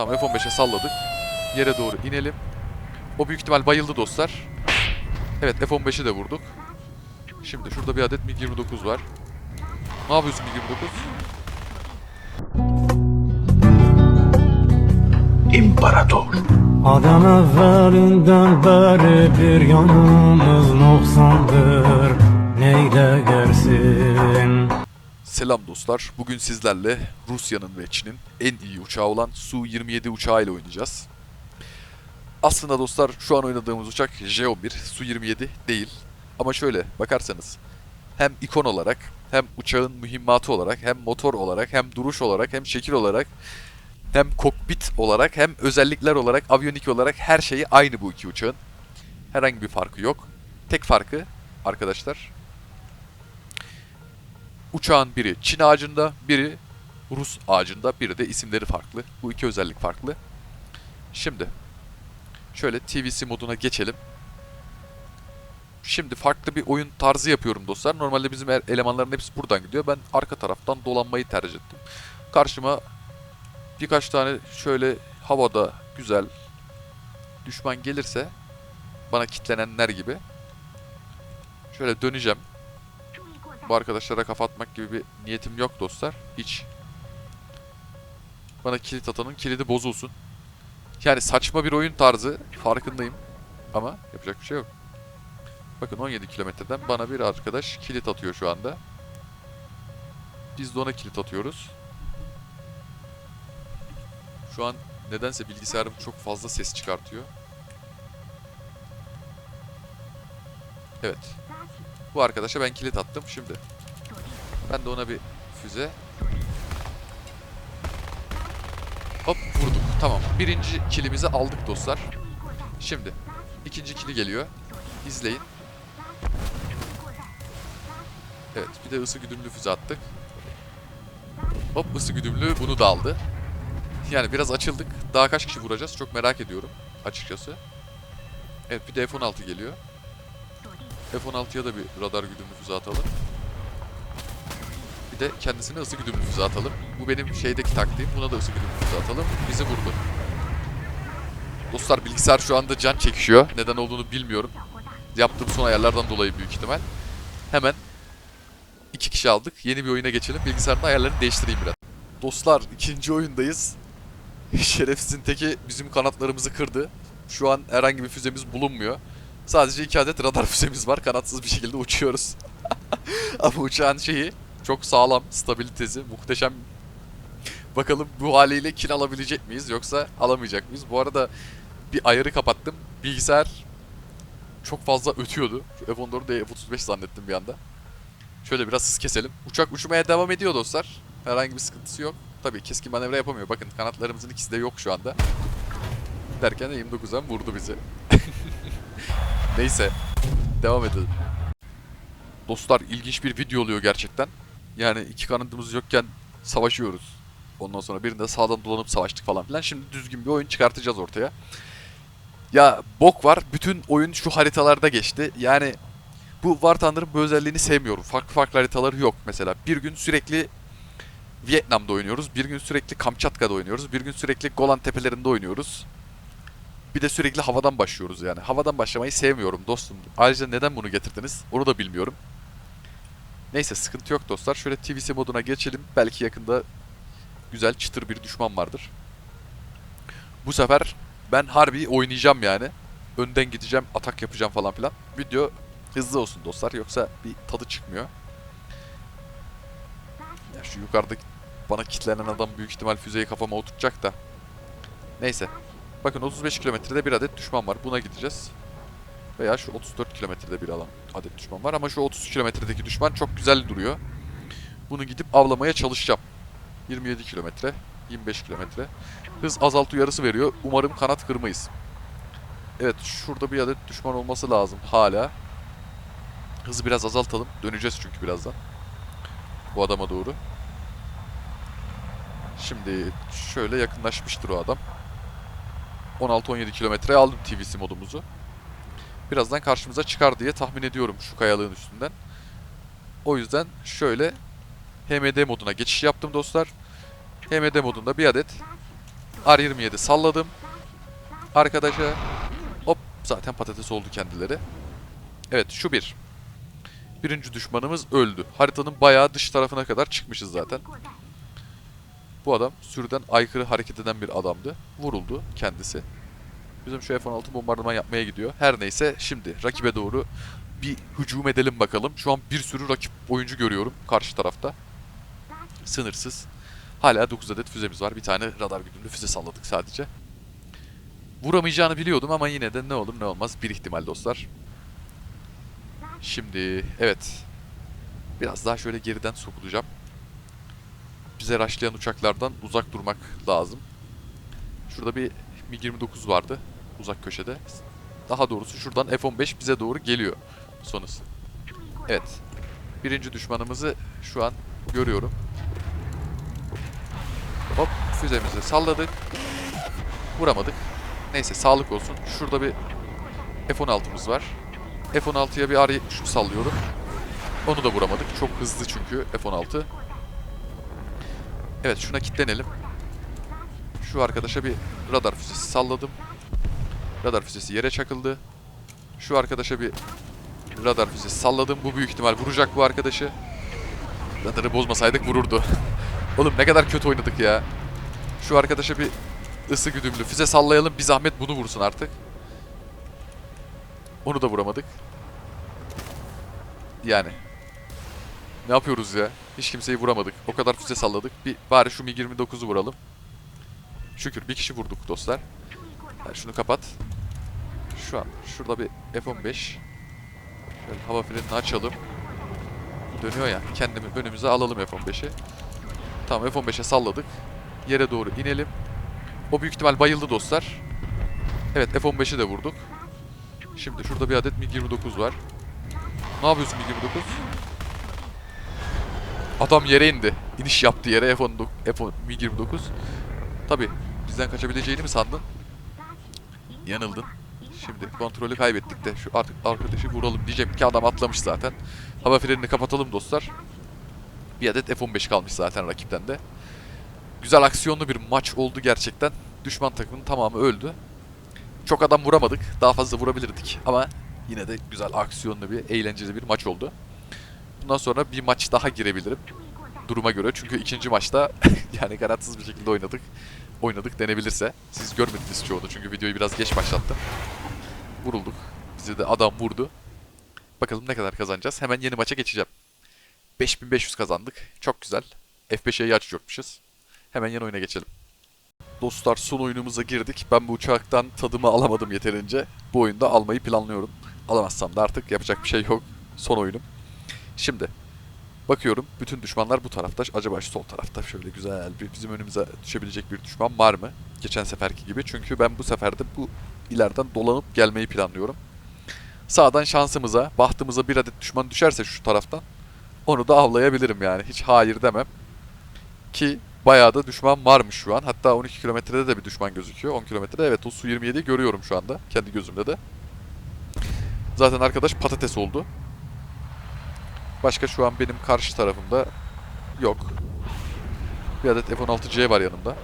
Tamam F-15'e salladık. Yere doğru inelim. O büyük ihtimal bayıldı dostlar. Evet F-15'i de vurduk. Şimdi şurada bir adet MiG-29 var. Ne yapıyorsun MiG-29? İmparator. Adam evvelinden beri bir yanımız noksandır Neyle gersin Selam dostlar. Bugün sizlerle Rusya'nın ve Çin'in en iyi uçağı olan Su-27 uçağı ile oynayacağız. Aslında dostlar şu an oynadığımız uçak J-11, Su-27 değil. Ama şöyle bakarsanız hem ikon olarak hem uçağın mühimmatı olarak hem motor olarak hem duruş olarak hem şekil olarak hem kokpit olarak hem özellikler olarak aviyonik olarak her şeyi aynı bu iki uçağın. Herhangi bir farkı yok. Tek farkı arkadaşlar Uçağın biri Çin ağacında, biri Rus ağacında, biri de isimleri farklı. Bu iki özellik farklı. Şimdi şöyle TVC moduna geçelim. Şimdi farklı bir oyun tarzı yapıyorum dostlar. Normalde bizim elemanların hepsi buradan gidiyor. Ben arka taraftan dolanmayı tercih ettim. Karşıma birkaç tane şöyle havada güzel düşman gelirse bana kitlenenler gibi şöyle döneceğim. Bu arkadaşlara kafa atmak gibi bir niyetim yok dostlar. Hiç. Bana kilit atanın kilidi bozulsun. Yani saçma bir oyun tarzı farkındayım. Ama yapacak bir şey yok. Bakın 17 kilometreden bana bir arkadaş kilit atıyor şu anda. Biz de ona kilit atıyoruz. Şu an nedense bilgisayarım çok fazla ses çıkartıyor. Evet. Bu arkadaşa ben kilit attım şimdi. Ben de ona bir füze. Hop vurduk. Tamam. Birinci kilimizi aldık dostlar. Şimdi ikinci kili geliyor. İzleyin. Evet bir de ısı güdümlü füze attık. Hop ısı güdümlü bunu da aldı. Yani biraz açıldık. Daha kaç kişi vuracağız çok merak ediyorum açıkçası. Evet bir de F-16 geliyor. F-16'ya da bir radar güdümlü füze atalım. Bir de kendisine ısı güdümlü füze atalım. Bu benim şeydeki taktiğim. Buna da ısı güdümlü füze atalım. Bizi vurdu. Dostlar bilgisayar şu anda can çekişiyor. Neden olduğunu bilmiyorum. Yaptığım son ayarlardan dolayı büyük ihtimal. Hemen iki kişi aldık. Yeni bir oyuna geçelim. Bilgisayarın ayarlarını değiştireyim biraz. Dostlar ikinci oyundayız. Şerefsizin teki bizim kanatlarımızı kırdı. Şu an herhangi bir füzemiz bulunmuyor. Sadece iki adet radar füzemiz var. Kanatsız bir şekilde uçuyoruz. Ama uçağın şeyi çok sağlam. Stabilitesi muhteşem. Bakalım bu haliyle kill alabilecek miyiz yoksa alamayacak mıyız? Bu arada bir ayarı kapattım. Bilgisayar çok fazla ötüyordu. Şu F-14'ü de F-35 zannettim bir anda. Şöyle biraz hız keselim. Uçak uçmaya devam ediyor dostlar. Herhangi bir sıkıntısı yok. Tabii keskin manevra yapamıyor. Bakın kanatlarımızın ikisi de yok şu anda. Derken de 29'dan vurdu bizi. Neyse. Devam edelim. Dostlar ilginç bir video oluyor gerçekten. Yani iki kanadımız yokken savaşıyoruz. Ondan sonra birinde sağdan dolanıp savaştık falan filan. Şimdi düzgün bir oyun çıkartacağız ortaya. Ya bok var. Bütün oyun şu haritalarda geçti. Yani bu War Thunder'ın bu özelliğini sevmiyorum. Farklı farklı haritaları yok mesela. Bir gün sürekli Vietnam'da oynuyoruz. Bir gün sürekli Kamçatka'da oynuyoruz. Bir gün sürekli Golan Tepelerinde oynuyoruz. Bir de sürekli havadan başlıyoruz yani. Havadan başlamayı sevmiyorum dostum. Ayrıca neden bunu getirdiniz onu da bilmiyorum. Neyse sıkıntı yok dostlar. Şöyle TVC moduna geçelim. Belki yakında güzel çıtır bir düşman vardır. Bu sefer ben harbi oynayacağım yani. Önden gideceğim, atak yapacağım falan filan. Video hızlı olsun dostlar. Yoksa bir tadı çıkmıyor. Ya şu yukarıdaki bana kitlenen adam büyük ihtimal füzeyi kafama oturtacak da. Neyse. Bakın 35 kilometrede bir adet düşman var. Buna gideceğiz. Veya şu 34 kilometrede bir alan adet düşman var. Ama şu 30 kilometredeki düşman çok güzel duruyor. Bunu gidip avlamaya çalışacağım. 27 kilometre, 25 kilometre. Hız azaltı uyarısı veriyor. Umarım kanat kırmayız. Evet şurada bir adet düşman olması lazım hala. Hızı biraz azaltalım. Döneceğiz çünkü birazdan. Bu adama doğru. Şimdi şöyle yakınlaşmıştır o adam. 16-17 kilometreye aldım TVC modumuzu. Birazdan karşımıza çıkar diye tahmin ediyorum şu kayalığın üstünden. O yüzden şöyle HMD moduna geçiş yaptım dostlar. HMD modunda bir adet R27 salladım. Arkadaşa hop zaten patates oldu kendileri. Evet şu bir. Birinci düşmanımız öldü. Haritanın bayağı dış tarafına kadar çıkmışız zaten. Bu adam sürüden aykırı hareket eden bir adamdı. Vuruldu kendisi. Bizim şu F-16 bombardıman yapmaya gidiyor. Her neyse şimdi rakibe doğru bir hücum edelim bakalım. Şu an bir sürü rakip oyuncu görüyorum karşı tarafta. Sınırsız. Hala 9 adet füzemiz var. Bir tane radar güdümlü füze salladık sadece. Vuramayacağını biliyordum ama yine de ne olur ne olmaz bir ihtimal dostlar. Şimdi evet. Biraz daha şöyle geriden sokulacağım. Bize raşlayan uçaklardan uzak durmak lazım. Şurada bir MiG-29 vardı uzak köşede. Daha doğrusu şuradan F-15 bize doğru geliyor sonusu. Evet. Birinci düşmanımızı şu an görüyorum. Hop füzemizi salladık. Vuramadık. Neyse sağlık olsun. Şurada bir F-16'mız var. F-16'ya bir R-73 sallıyorum. Onu da vuramadık. Çok hızlı çünkü F-16. Evet şuna kilitlenelim. Şu arkadaşa bir radar füzesi salladım. Radar füzesi yere çakıldı. Şu arkadaşa bir radar füzesi salladım. Bu büyük ihtimal vuracak bu arkadaşı. Radarı bozmasaydık vururdu. Oğlum ne kadar kötü oynadık ya. Şu arkadaşa bir ısı güdümlü füze sallayalım. Bir zahmet bunu vursun artık. Onu da vuramadık. Yani. Ne yapıyoruz ya? Hiç kimseyi vuramadık. O kadar füze salladık. Bir bari şu MiG-29'u vuralım. Şükür bir kişi vurduk dostlar. Yani şunu kapat. Şu an şurada bir F-15. Şöyle hava frenini açalım. Dönüyor ya. Kendimi önümüze alalım F-15'i. Tamam F-15'e salladık. Yere doğru inelim. O büyük ihtimal bayıldı dostlar. Evet F-15'i de vurduk. Şimdi şurada bir adet MiG-29 var. Ne yapıyorsun MiG-29? Adam yere indi. İniş yaptı yere F-19, F-10 MiG-29. Tabi bizden kaçabileceğini mi sandın? Yanıldın. Şimdi kontrolü kaybettik de şu artık arkadaşı vuralım diyeceğim ki adam atlamış zaten. Hava frenini kapatalım dostlar. Bir adet F-15 kalmış zaten rakipten de. Güzel aksiyonlu bir maç oldu gerçekten. Düşman takımının tamamı öldü. Çok adam vuramadık. Daha fazla vurabilirdik ama yine de güzel aksiyonlu bir, eğlenceli bir maç oldu. Bundan sonra bir maç daha girebilirim. Duruma göre. Çünkü ikinci maçta yani garantsız bir şekilde oynadık. Oynadık denebilirse. Siz görmediniz çoğunu çünkü videoyu biraz geç başlattım. Vurulduk. Bizi de adam vurdu. Bakalım ne kadar kazanacağız. Hemen yeni maça geçeceğim. 5500 kazandık. Çok güzel. F5'e açacakmışız. Hemen yeni oyuna geçelim. Dostlar son oyunumuza girdik. Ben bu uçaktan tadımı alamadım yeterince. Bu oyunda almayı planlıyorum. Alamazsam da artık yapacak bir şey yok. Son oyunum. Şimdi bakıyorum bütün düşmanlar bu tarafta. Acaba şu sol tarafta şöyle güzel bir bizim önümüze düşebilecek bir düşman var mı? Geçen seferki gibi. Çünkü ben bu sefer de bu ileriden dolanıp gelmeyi planlıyorum. Sağdan şansımıza, bahtımıza bir adet düşman düşerse şu taraftan onu da avlayabilirim yani. Hiç hayır demem. Ki bayağı da düşman varmış şu an. Hatta 12 kilometrede de bir düşman gözüküyor. 10 kilometrede evet o Su 27'yi görüyorum şu anda. Kendi gözümde de. Zaten arkadaş patates oldu. Başka şu an benim karşı tarafımda yok. Bir adet F-16C var yanımda.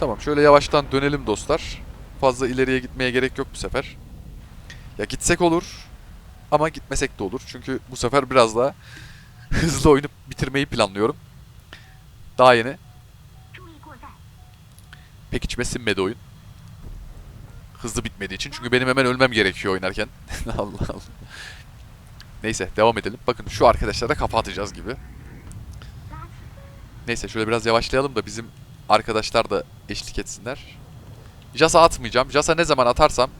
Tamam şöyle yavaştan dönelim dostlar. Fazla ileriye gitmeye gerek yok bu sefer. Ya gitsek olur ama gitmesek de olur. Çünkü bu sefer biraz daha hızlı oyunu bitirmeyi planlıyorum. Daha yeni. Pek içime sinmedi oyun. Hızlı bitmediği için. Çünkü benim hemen ölmem gerekiyor oynarken. Allah Allah. Neyse devam edelim. Bakın şu arkadaşlara kafa atacağız gibi. Neyse şöyle biraz yavaşlayalım da bizim arkadaşlar da eşlik etsinler. Jasa atmayacağım. Jasa ne zaman atarsam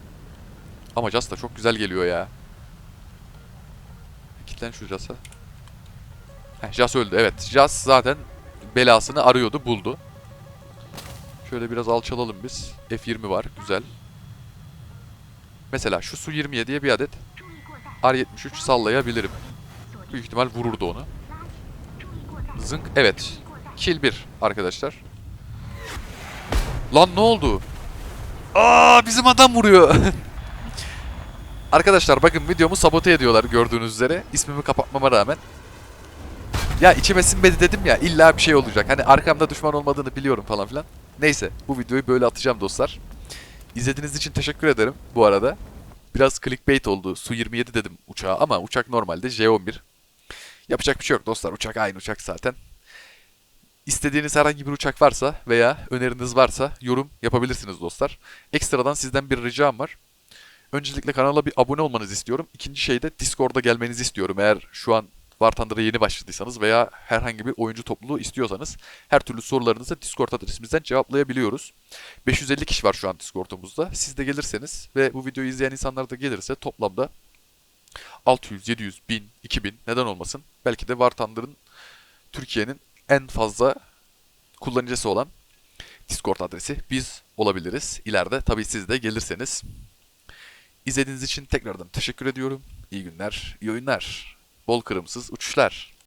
ama Jas da çok güzel geliyor ya. Kitlen şu Jas'a. Heh, Jas öldü evet. Jas zaten belasını arıyordu buldu. Şöyle biraz alçalalım biz. F20 var güzel. Mesela şu Su 27'ye bir adet R73 sallayabilirim. Büyük ihtimal vururdu onu. Zınk evet. Kill 1 arkadaşlar. Lan ne oldu? Aa bizim adam vuruyor. Arkadaşlar bakın videomu sabote ediyorlar gördüğünüz üzere. İsmimi kapatmama rağmen. Ya içime sinmedi dedim ya illa bir şey olacak. Hani arkamda düşman olmadığını biliyorum falan filan. Neyse bu videoyu böyle atacağım dostlar. İzlediğiniz için teşekkür ederim bu arada. Biraz clickbait oldu. Su-27 dedim uçağa ama uçak normalde J-11. Yapacak bir şey yok dostlar. Uçak aynı uçak zaten. İstediğiniz herhangi bir uçak varsa veya öneriniz varsa yorum yapabilirsiniz dostlar. Ekstradan sizden bir ricam var. Öncelikle kanala bir abone olmanızı istiyorum. İkinci şey de Discord'a gelmenizi istiyorum. Eğer şu an War Thunder'a yeni başladıysanız veya herhangi bir oyuncu topluluğu istiyorsanız her türlü sorularınızı Discord adresimizden cevaplayabiliyoruz. 550 kişi var şu an Discord'umuzda. Siz de gelirseniz ve bu videoyu izleyen insanlar da gelirse toplamda 600, 700, 1000, 2000 neden olmasın. Belki de War Thunder'ın Türkiye'nin en fazla kullanıcısı olan Discord adresi biz olabiliriz. İleride tabii siz de gelirseniz. İzlediğiniz için tekrardan teşekkür ediyorum. İyi günler, iyi oyunlar. Bol kırımsız uçuşlar.